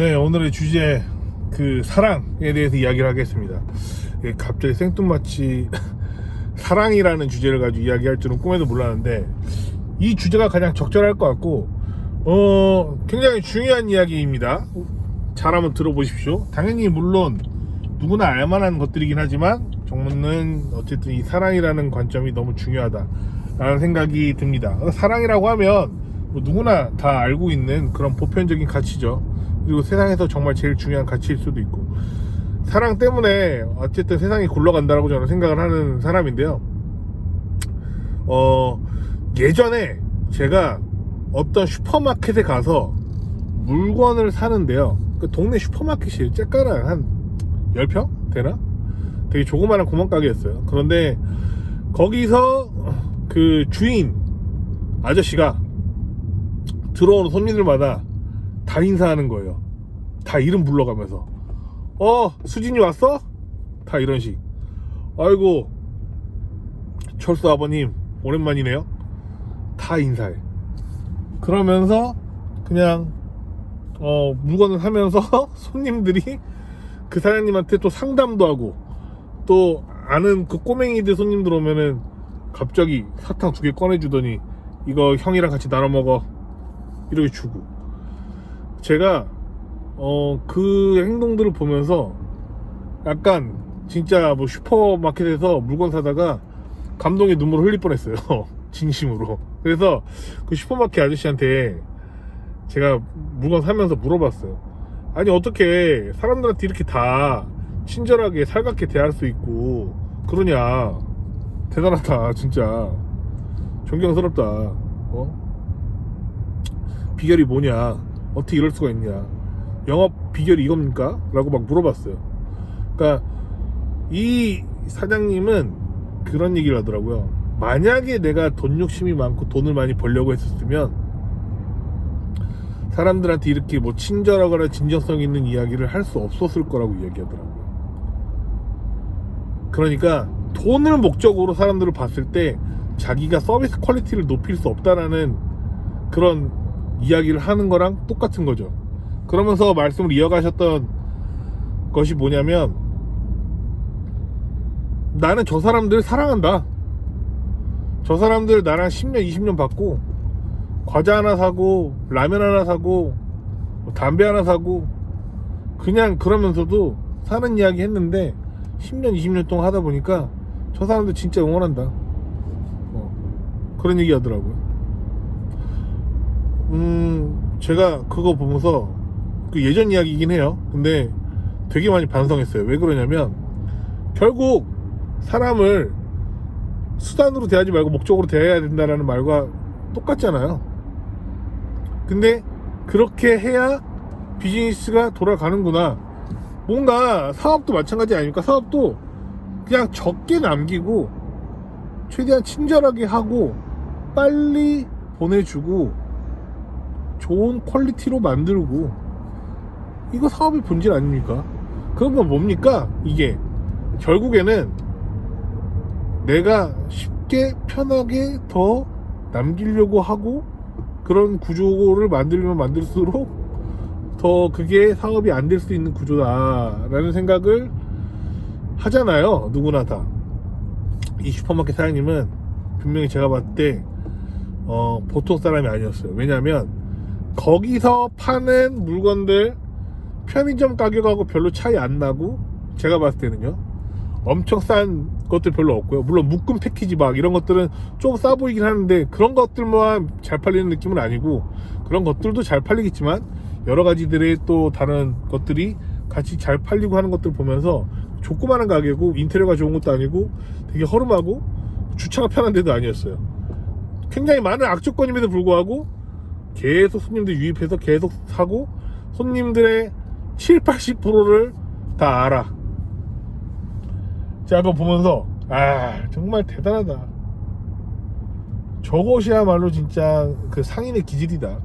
네, 오늘의 주제 그 사랑에 대해서 이야기를 하겠습니다. 예, 갑자기 생뚱마치 사랑이라는 주제를 가지고 이야기할 줄은 꿈에도 몰랐는데 이 주제가 가장 적절할 것 같고 어 굉장히 중요한 이야기입니다. 잘 한번 들어보십시오. 당연히 물론 누구나 알만한 것들이긴 하지만 정문은 어쨌든 이 사랑이라는 관점이 너무 중요하다 라는 생각이 듭니다. 사랑이라고 하면 뭐 누구나 다 알고 있는 그런 보편적인 가치죠. 그리고 세상에서 정말 제일 중요한 가치일 수도 있고 사랑 때문에 어쨌든 세상이 굴러간다라고 저는 생각을 하는 사람인데요. 어 예전에 제가 어떤 슈퍼마켓에 가서 물건을 사는데요. 그 동네 슈퍼마켓이 쬐까랑 한 10평 되나? 되게 조그마한 구멍가게였어요. 그런데 거기서 그 주인 아저씨가 들어오는 손님들마다 다 인사하는 거예요. 다 이름 불러가면서. 어, 수진이 왔어? 다 이런 식. 아이고, 철수 아버님, 오랜만이네요. 다 인사해. 그러면서 그냥, 어, 물건을 하면서 손님들이 그 사장님한테 또 상담도 하고, 또 아는 그 꼬맹이들 손님들 오면은 갑자기 사탕 두 개 꺼내주더니 이거 형이랑 같이 나눠 먹어. 이렇게 주고. 제가 어 그 행동들을 보면서 약간 진짜 뭐 슈퍼마켓에서 물건 사다가 감동의 눈물을 흘릴 뻔했어요. 진심으로. 그래서 그 슈퍼마켓 아저씨한테 제가 물건 사면서 물어봤어요. 아니 어떻게 사람들한테 이렇게 다 친절하게 살갑게 대할 수 있고 그러냐. 대단하다 진짜. 존경스럽다. 어? 비결이 뭐냐 어떻게 이럴 수가 있냐. 영업 비결이 이겁니까? 라고 막 물어봤어요. 그러니까 이 사장님은 그런 얘기를 하더라고요. 만약에 내가 돈 욕심이 많고 돈을 많이 벌려고 했었으면 사람들한테 이렇게 뭐 친절하거나 진정성 있는 이야기를 할 수 없었을 거라고 이야기하더라고요. 그러니까 돈을 목적으로 사람들을 봤을 때 자기가 서비스 퀄리티를 높일 수 없다라는 그런 이야기를 하는 거랑 똑같은 거죠. 그러면서 말씀을 이어가셨던 것이 뭐냐면 나는 저 사람들 사랑한다. 저 사람들 나랑 10년, 20년 받고 과자 하나 사고 라면 하나 사고 뭐 담배 하나 사고 그냥 그러면서도 사는 이야기 했는데 10년, 20년 동안 하다 보니까 저 사람들 진짜 응원한다. 어, 그런 얘기 하더라고요. 음, 제가 그거 보면서 그 예전 이야기이긴 해요. 근데 되게 많이 반성했어요. 왜 그러냐면 결국 사람을 수단으로 대하지 말고 목적으로 대해야 된다라는 말과 똑같잖아요. 근데 그렇게 해야 비즈니스가 돌아가는구나. 뭔가 사업도 마찬가지 아닙니까? 사업도 그냥 적게 남기고 최대한 친절하게 하고 빨리 보내주고 좋은 퀄리티로 만들고 이거 사업의 본질 아닙니까? 그러면 뭡니까? 이게 결국에는 내가 쉽게 편하게 더 남기려고 하고 그런 구조를 만들면 만들수록 더 그게 사업이 안 될 수 있는 구조다라는 생각을 하잖아요. 누구나 다. 이 슈퍼마켓 사장님은 분명히 제가 봤을 때 어, 보통 사람이 아니었어요. 왜냐면 거기서 파는 물건들 편의점 가격하고 별로 차이 안 나고 제가 봤을 때는요. 엄청 싼 것들 별로 없고요. 물론 묶음 패키지 막 이런 것들은 좀 싸 보이긴 하는데 그런 것들만 잘 팔리는 느낌은 아니고 그런 것들도 잘 팔리겠지만 여러 가지들의 또 다른 것들이 같이 잘 팔리고 하는 것들 보면서 조그마한 가게고 인테리어가 좋은 것도 아니고 되게 허름하고 주차가 편한 데도 아니었어요. 굉장히 많은 악조건임에도 불구하고 계속 손님들 유입해서 계속 사고 손님들의 7, 80%를 다 알아. 제가 그거 보면서 아 정말 대단하다. 저것이야말로 진짜 그 상인의 기질이다.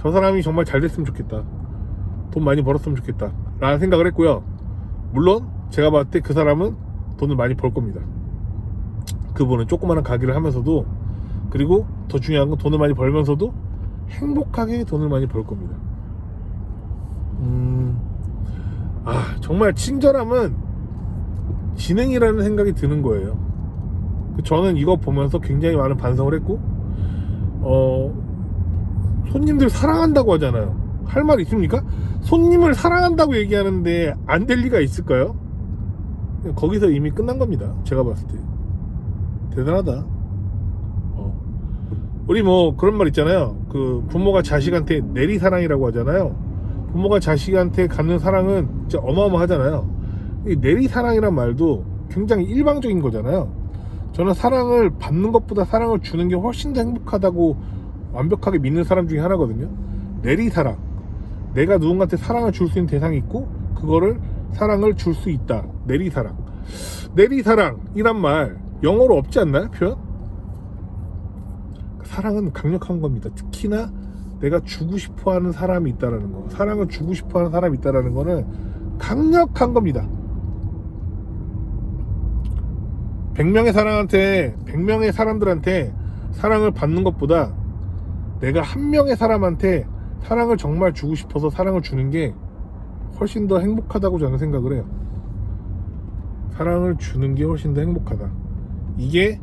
저 사람이 정말 잘 됐으면 좋겠다. 돈 많이 벌었으면 좋겠다. 라는 생각을 했고요. 물론 제가 봤을 때 그 사람은 돈을 많이 벌 겁니다. 그분은 조그마한 가게를 하면서도 그리고 더 중요한 건 돈을 많이 벌면서도 행복하게 돈을 많이 벌 겁니다. 음, 아, 정말 친절함은 진행이라는 생각이 드는 거예요. 그 저는 이거 보면서 굉장히 많은 반성을 했고, 어, 손님들 사랑한다고 하잖아요. 할 말 있습니까? 손님을 사랑한다고 얘기하는데 안 될 리가 있을까요? 거기서 이미 끝난 겁니다. 제가 봤을 때. 대단하다. 어. 우리 뭐 그런 말 있잖아요. 그 부모가 자식한테 내리 사랑이라고 하잖아요. 부모가 자식한테 갖는 사랑은 진짜 어마어마하잖아요. 이 내리 사랑이란 말도 굉장히 일방적인 거잖아요. 저는 사랑을 받는 것보다 사랑을 주는 게 훨씬 더 행복하다고 완벽하게 믿는 사람 중에 하나거든요. 내리 사랑. 내가 누군가한테 사랑을 줄 수 있는 대상이 있고 그거를 사랑을 줄 수 있다. 내리 사랑. 내리 사랑이란 말 영어로 없지 않나요? 표현? 사랑은 강력한 겁니다. 특히나 내가 주고 싶어 하는 사람이 있다라는 거. 사랑을 주고 싶어 하는 사람이 있다라는 거는 강력한 겁니다. 100명의 사람한테 100명의 사람들한테 사랑을 받는 것보다 내가 한 명의 사람한테 사랑을 정말 주고 싶어서 사랑을 주는 게 훨씬 더 행복하다고 저는 생각을 해요. 사랑을 주는 게 훨씬 더 행복하다. 이게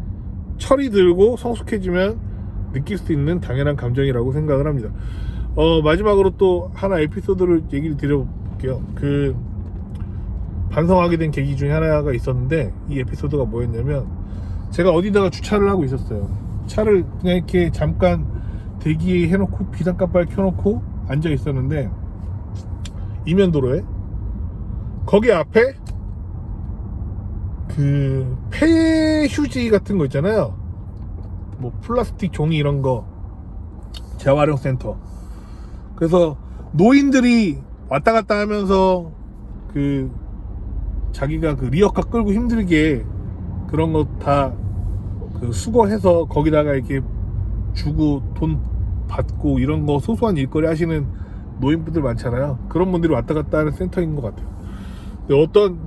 철이 들고 성숙해지면 느낄 수 있는 당연한 감정이라고 생각을 합니다. 어, 마지막으로 또 하나 에피소드를 얘기를 드려볼게요. 그 반성하게 된 계기 중에 하나가 있었는데 이 에피소드가 뭐였냐면 제가 어디다가 주차를 하고 있었어요. 차를 그냥 이렇게 잠깐 대기에 해놓고 비상깜빡이 켜놓고 앉아 있었는데 이면도로에 거기 앞에 그 폐휴지 같은 거 있잖아요. 뭐 플라스틱 종이 이런 거 재활용 센터. 그래서 노인들이 왔다 갔다 하면서 그 자기가 그 리어카 끌고 힘들게 그런 거 다 그 수거해서 거기다가 이렇게 주고 돈 받고 이런 거 소소한 일거리 하시는 노인분들 많잖아요. 그런 분들이 왔다 갔다 하는 센터인 것 같아요. 근데 어떤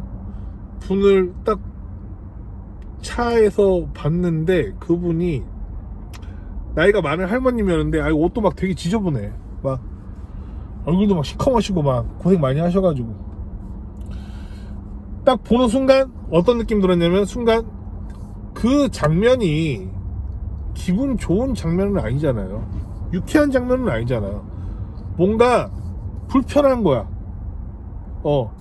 분을 딱 차에서 봤는데 그분이 나이가 많은 할머님이었는데 아 옷도 막 되게 지저분해. 막 얼굴도 막 시커머시고 막 고생 많이 하셔가지고 딱 보는 순간 어떤 느낌 들었냐면 순간 그 장면이 기분 좋은 장면은 아니잖아요. 유쾌한 장면은 아니잖아요. 뭔가 불편한 거야. 어,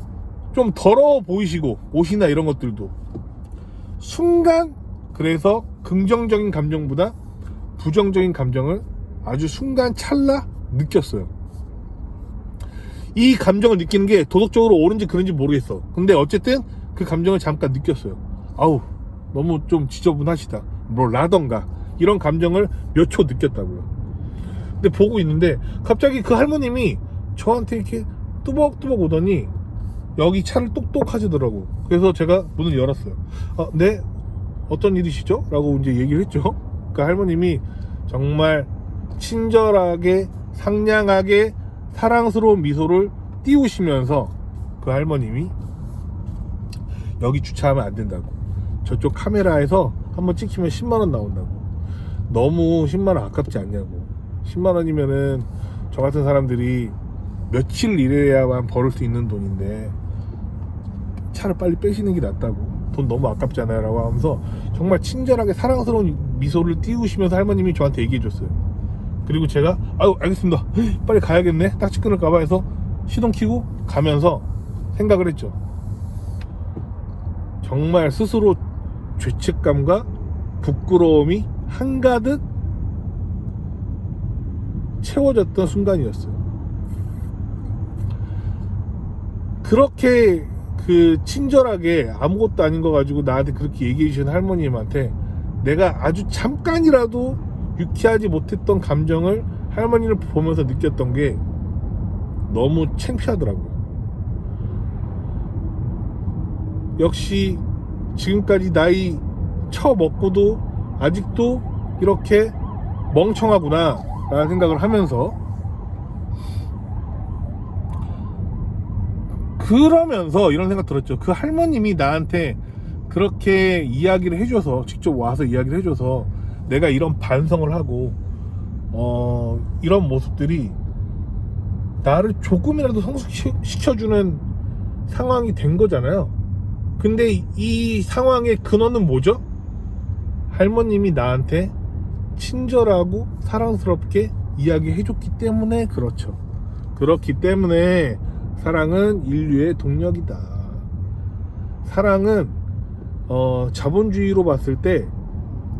좀 더러워 보이시고 옷이나 이런 것들도 순간 그래서 긍정적인 감정보다 부정적인 감정을 아주 순간 찰나 느꼈어요. 이 감정을 느끼는 게 도덕적으로 옳은지 그런지 모르겠어. 근데 어쨌든 그 감정을 잠깐 느꼈어요. 아우 너무 좀 지저분하시다. 뭐 라던가 이런 감정을 몇 초 느꼈다고요. 근데 보고 있는데 갑자기 그 할머님이 저한테 이렇게 뚜벅뚜벅 오더니 여기 차를 똑똑 하시더라고. 그래서 제가 문을 열었어요. 아, 네? 어떤 일이시죠? 라고 이제 얘기를 했죠. 그 할머님이 정말 친절하게, 상냥하게, 사랑스러운 미소를 띄우시면서 그 할머님이 여기 주차하면 안 된다고. 저쪽 카메라에서 한번 찍히면 10만원 나온다고. 너무 10만원 아깝지 않냐고. 10만원이면은 저 같은 사람들이 며칠 일해야만 벌을 수 있는 돈인데 차를 빨리 빼시는 게 낫다고 돈 너무 아깝잖아요 라고 하면서 정말 친절하게 사랑스러운 미소를 띄우시면서 할머님이 저한테 얘기해 줬어요. 그리고 제가 아유 알겠습니다. 빨리 가야겠네. 딱지 끊을까봐 해서 시동 키고 가면서 생각을 했죠. 정말 스스로 죄책감과 부끄러움이 한가득 채워졌던 순간이었어요. 그렇게 그 친절하게 아무것도 아닌 거 가지고 나한테 그렇게 얘기해 주신 할머님한테 내가 아주 잠깐이라도 유쾌하지 못했던 감정을 할머니를 보면서 느꼈던 게 너무 창피하더라고요. 역시 지금까지 나이 처먹고도 아직도 이렇게 멍청하구나 라는 생각을 하면서 그러면서 이런 생각 들었죠. 그 할머님이 나한테 그렇게 이야기를 해줘서 직접 와서 이야기를 해줘서 내가 이런 반성을 하고 어 이런 모습들이 나를 조금이라도 성숙시켜주는 상황이 된 거잖아요. 근데 이- 이 상황의 근원은 뭐죠? 할머님이 나한테 친절하고 사랑스럽게 이야기해줬기 때문에 그렇죠. 그렇기 때문에 사랑은 인류의 동력이다. 사랑은 어, 자본주의로 봤을 때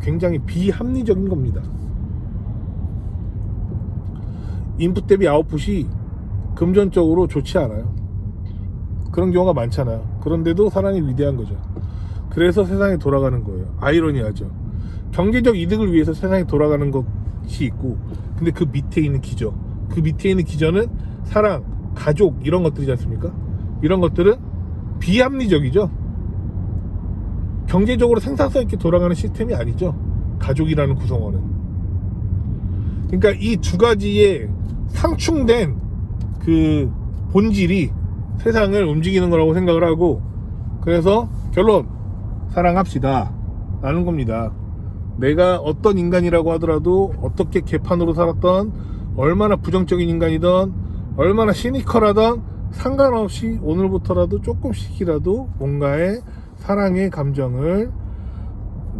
굉장히 비합리적인 겁니다. 인풋 대비 아웃풋이 금전적으로 좋지 않아요. 그런 경우가 많잖아요. 그런데도 사랑이 위대한 거죠. 그래서 세상이 돌아가는 거예요. 아이러니하죠. 경제적 이득을 위해서 세상이 돌아가는 것이 있고, 근데 그 밑에 있는 기저, 그 밑에 있는 기저는 사랑, 가족 이런 것들이지 않습니까? 이런 것들은 비합리적이죠. 경제적으로 생산성 있게 돌아가는 시스템이 아니죠. 가족이라는 구성원은. 그러니까 이 두 가지의 상충된 그 본질이 세상을 움직이는 거라고 생각을 하고 그래서 결론 사랑합시다 라는 겁니다. 내가 어떤 인간이라고 하더라도 어떻게 개판으로 살았던 얼마나 부정적인 인간이던 얼마나 시니컬하던 상관없이 오늘부터라도 조금씩이라도 뭔가의 사랑의 감정을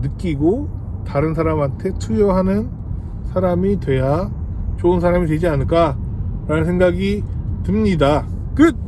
느끼고 다른 사람한테 투여하는 사람이 돼야 좋은 사람이 되지 않을까 라는 생각이 듭니다. 끝!